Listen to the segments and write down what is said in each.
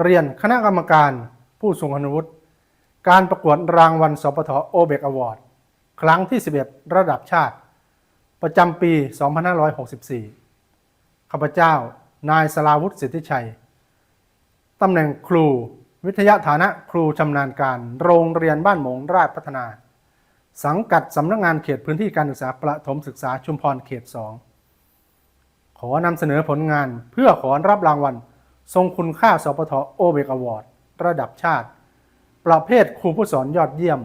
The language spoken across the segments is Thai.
เรียนคณะกรรมการผู้ทรงคุณวุฒิการประกวดรางวัลสปทโอเบกอวอร์ดครั้งที่ 11 ระดับชาติ ประจำปี 2564 ข้าพเจ้า นายสลาวุฒิสิทธิชัย ตำแหน่งครู วิทยาฐานะครูชำนาญการโรงเรียนบ้านหมงราชพัฒนา สังกัดสำนักงานเขตพื้นที่การศึกษาประถมศึกษาชุมพรเขต 2 ขอนำเสนอผลงานเพื่อขอรับรางวัล ทรงคุณค่าสปทโอเบกอวอร์ดระดับชาติ ประเภทครูผู้สอนยอดเยี่ยม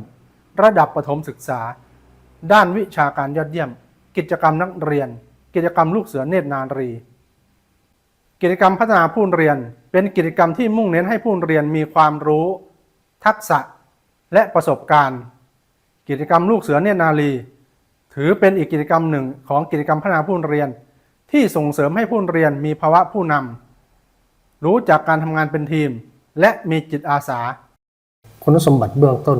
ระดับประถมศึกษา ด้านวิชาการยอดเยี่ยม กิจกรรมนักเรียน กิจกรรมลูกเสือเนตรนารี กิจกรรมพัฒนาผู้เรียน เป็นกิจกรรมที่มุ่งเน้นให้ผู้เรียนมีความรู้ ทักษะและประสบการณ์ กิจกรรมลูกเสือเนตรนารี ถือเป็นอีกกิจกรรมหนึ่งของกิจกรรมพัฒนาผู้เรียน ที่ส่งเสริมให้ผู้เรียนมีภาวะผู้นำ รู้จักการทำงานเป็นทีม และมีจิตอาสา คุณสมบัติเบื้องต้น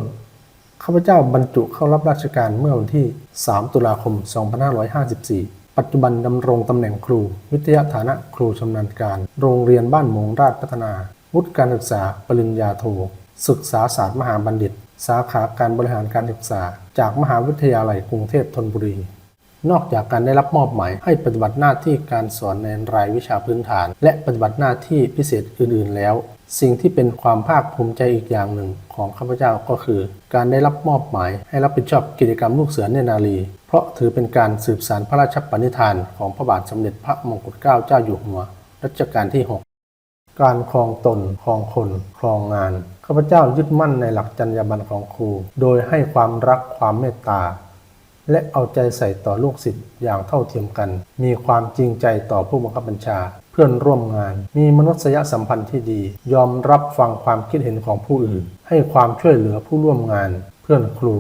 ข้าพเจ้าบรรจุเข้ารับราชการเมื่อวันที่ 3 ตุลาคม 2554 ปัจจุบันดำรงตำแหน่งครู วิทยาฐานะครูชำนาญการ โรงเรียนบ้านมงราชพัฒนา วุฒิการศึกษา ปริญญาโท ศึกษาศาสตร์มหาบัณฑิต สาขาการบริหารการศึกษา จากมหาวิทยาลัยกรุงเทพธนบุรี นอกจากการได้รับมอบหมายให้ปฏิบัติหน้าที่การสอนในรายวิชาพื้นฐาน และปฏิบัติหน้าที่พิเศษอื่น ๆ แล้ว สิ่งที่เป็นความภาคภูมิใจอีกอย่างหนึ่งของข้าพเจ้าก็คือ การได้รับมอบหมายให้รับผิดชอบกิจกรรมลูกเสือเนนารี เพราะถือเป็นการสืบสานพระราชปณิธานของพระบาทสมเด็จพระมงกุฎเกล้าเจ้าอยู่หัวรัชกาลที่ 6 การครองตนครองคนครองงานข้าพเจ้ายึดมั่นในหลักจรรยาบรรณของครู โดยให้ความรักความเมตตา และเอาใจใส่ต่อลูกศิษย์อย่างเท่าเทียมกัน มีความจริงใจต่อผู้บังคับบัญชา เพื่อนร่วมงาน มีมนุษยสัมพันธ์ที่ดี ยอมรับฟังความคิดเห็นของผู้อื่น ให้ความช่วยเหลือผู้ร่วมงาน เพื่อนครู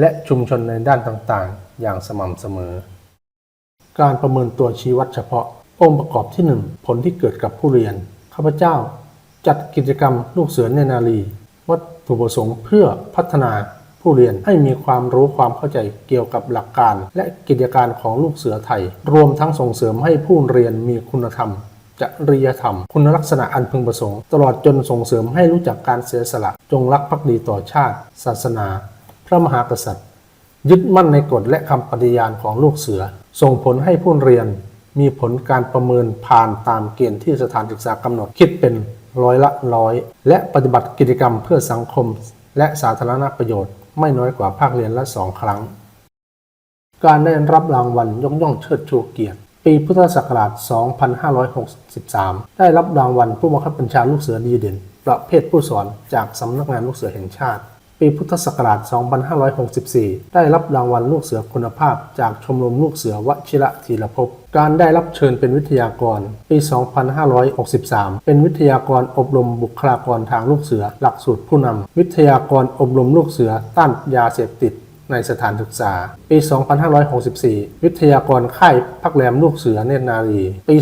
และชุมชนในด้านต่างๆ อย่างสม่ำเสมอ การประเมินตัวชี้วัดเฉพาะ องค์ประกอบที่ 1 ผลที่เกิดกับผู้เรียน ข้าพเจ้า จัดกิจกรรมลูกเสือเนนารี วัตถุประสงค์เพื่อพัฒนา ผู้เรียนให้มีความรู้ความเข้าใจเกี่ยวกับหลักการ และกิจการของลูกเสือไทย รวมทั้งส่งเสริมให้ผู้เรียนมีคุณธรรมจริยธรรม คุณลักษณะอันพึงประสงค์ ตลอดจนส่งเสริมให้รู้จักการเสียสละจงรักภักดีต่อชาติ ศาสนา พระมหากษัตริย์ ยึดมั่นในกฎและคำปฏิญาณของลูกเสือ ส่งผลให้ผู้เรียน มีผลการประเมินผ่านตามเกณฑ์ที่สถานศึกษากำหนดคิดเป็นร้อยละร้อย และปฏิบัติกิจกรรมเพื่อสังคม และสาธารณประโยชน์ ไม่น้อยกว่าภาคเรียนละสองครั้ง การได้รับรางวัลยกย่องเชิดชูเกียรติ ปีพุทธศักราช 2563 ได้รับรางวัลผู้บังคับบัญชาลูกเสือดีเด่น ประเภทผู้สอนจากสำนักงานลูกเสือแห่งชาติ ปีพุทธศักราช 2564 ได้รับรางวัลลูกเสือคุณภาพ จากชมรมลูกเสือวชิระธีรภพการได้รับเชิญเป็นวิทยากร ปี 2563 เป็นวิทยากรอบรมบุคลากรทางลูกเสือ หลักสูตรผู้นำวิทยากรอบรมลูกเสือต้านยาเสพติด ในสถานศึกษา ปี 2564 วิทยากรค่ายพักแรมลูกเสือเนตรนารี ปี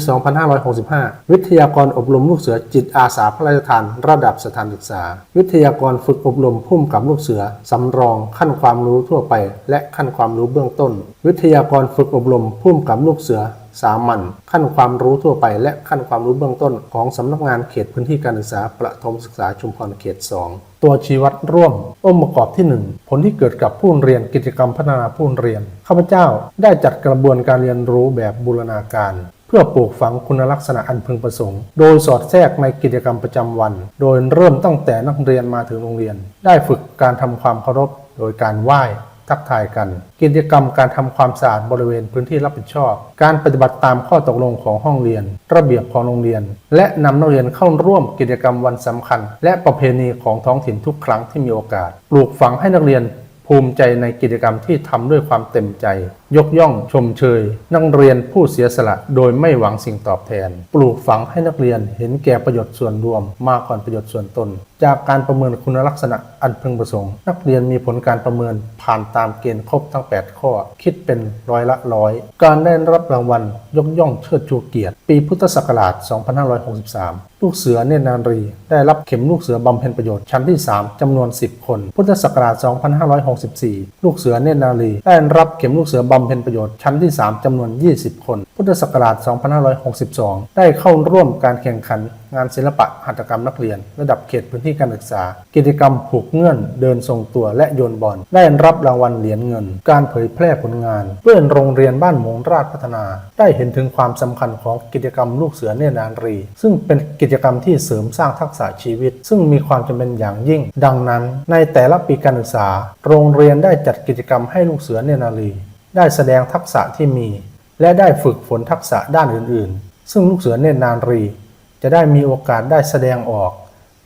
2565 วิทยากรอบรมลูกเสือจิตอาสาพระราชทานระดับสถานศึกษา วิทยากรฝึกอบรมพุ่มกับลูกเสือสำรองขั้นความรู้ทั่วไป และขั้นความรู้เบื้องต้น วิทยากรฝึกอบรมพุ่มกับลูกเสือ สามัญขั้นความรู้ทั่วไป และขั้นความรู้เบื้องต้นของสำนักงานเขตพื้นที่การศึกษาประถมศึกษาชุมพรเขต 2 ตัวชี้วัดร่วม องค์ประกอบที่ 1 ผลที่เกิดกับผู้เรียนกิจกรรมพัฒนาผู้เรียนข้าพเจ้าได้จัดกระบวนการเรียนรู้แบบบูรณาการเพื่อปลูกฝังคุณลักษณะอันพึงประสงค์ โดยสอดแทรกในกิจกรรมประจำวัน โดยเริ่มตั้งแต่นักเรียนมาถึงโรงเรียน ได้ฝึกการทำความเคารพ โดยการไหว้ ทักทายกัน กิจกรรมการทำความสะอาดบริเวณพื้นที่รับผิดชอบ การปฏิบัติตามข้อตกลงของห้องเรียน ระเบียบของโรงเรียน และนำนักเรียนเข้าร่วมกิจกรรมวันสำคัญ และประเพณีของท้องถิ่นทุกครั้งที่มีโอกาส ปลูกฝังให้นักเรียน ภูมิใจในกิจกรรมที่ทำด้วยความเต็มใจ ยกย่องชมเชย นักเรียนผู้เสียสละโดยไม่หวังสิ่งตอบแทน ปลูกฝังให้นักเรียนเห็นแก่ประโยชน์ส่วนรวมมากกว่าประโยชน์ส่วนตน จากการประเมินคุณลักษณะอันพึงประสงค์ นักเรียนมีผลการประเมินผ่านตามเกณฑ์ครบทั้ง 8 ข้อ คิดเป็นร้อยละร้อย การได้รับรางวัลยกย่องเชิดชูเกียรติ ปีพุทธศักราช 2563 ลูกเสือเนตรนารี ได้รับเข็มลูกเสือบำเพ็ญประโยชน์ชั้นที่ 3จำนวน 10 คน พุทธศักราช 2564 ลูกเสือเนนารี ได้รับเข็มลูกเสือบำเพ็ญประโยชน์ชั้นที่ 3 จำนวน 20 คน พุทธศักราช 2562 ได้เข้าร่วมการแข่งขันงานศิลปะหัตถกรรมนักเรียน ระดับเขตพื้นที่การศึกษา กิจกรรมผูกเงื่อน เดินทรงตัวและโยนบอล ได้รับรางวัลเหรียญเงิน การเผยแพร่ผลงาน เพื่อนโรงเรียนบ้านหมงราชพัฒนา ได้เห็นถึงความสำคัญของกิจกรรมลูกเสือเนตรนารี ซึ่งเป็นกิจกรรมที่เสริมสร้างทักษะชีวิต ซึ่งมีความจำเป็นอย่างยิ่ง ดังนั้น ในแต่ละปีการศึกษา โรงเรียนได้จัดกิจกรรมให้ลูกเสือเนรนารี ได้แสดงทักษะที่มี และได้ฝึกฝนทักษะด้านอื่น ๆ ซึ่งลูกเสือเนตรนารี จะได้มีโอกาสได้แสดงออก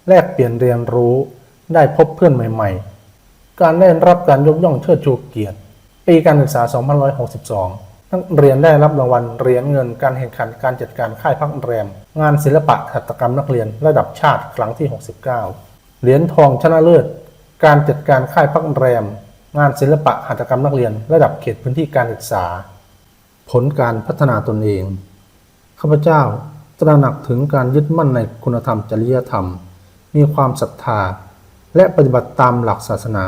แลกเปลี่ยนเรียนรู้ ได้พบเพื่อนใหม่ ๆ การได้รับการยกย่องเชิดชูเกียรติ ปีการศึกษา 2562 นักเรียนได้รับรางวัลเหรียญเงินการแข่งขันการจัดการค่ายพักแรม งานศิลปะหัตถกรรมนักเรียนระดับชาติครั้งที่ 69 เหรียญทองชนะเลิศ การจัดการค่ายพักแรม งานศิลปะหัตถกรรมนักเรียนระดับเขตพื้นที่การศึกษา ผลการพัฒนาตนเอง ข้าพเจ้าตระหนักถึงการยึดมั่นในคุณธรรมจริยธรรม มีความศรัทธา และปฏิบัติตามหลักศาสนา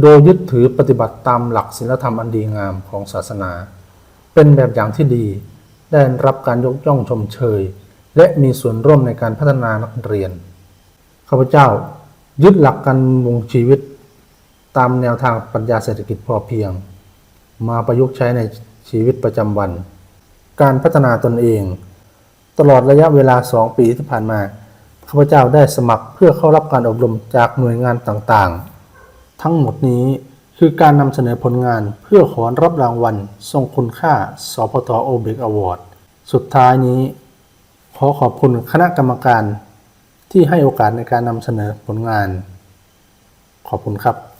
โดยยึดถือปฏิบัติตามหลักศีลธรรมอันดีงามของศาสนา เป็นแบบอย่างที่ดี ได้รับการยกย่องชมเชย และมีส่วนร่วมในการพัฒนานักเรียน ข้าพเจ้ายึดหลักการดำรงชีวิต ตามแนวทางปรัชญาเศรษฐกิจพอเพียง มาประยุกต์ใช้ในชีวิตประจำวัน การพัฒนาตนเอง ตลอดระยะเวลา 2 ปีที่ผ่านมาข้าพเจ้าได้สมัครเพื่อเข้ารับการอบรมจากหน่วยงานต่างๆ ทั้งหมดนี้คือการนำเสนอผลงานเพื่อขอรับรางวัล ทรงคุณค่า สพทโอเบกอวอร์ดสุดท้ายนี้ ขอขอบคุณคณะกรรมการที่ให้โอกาสในการนำเสนอผลงาน ขอบคุณครับ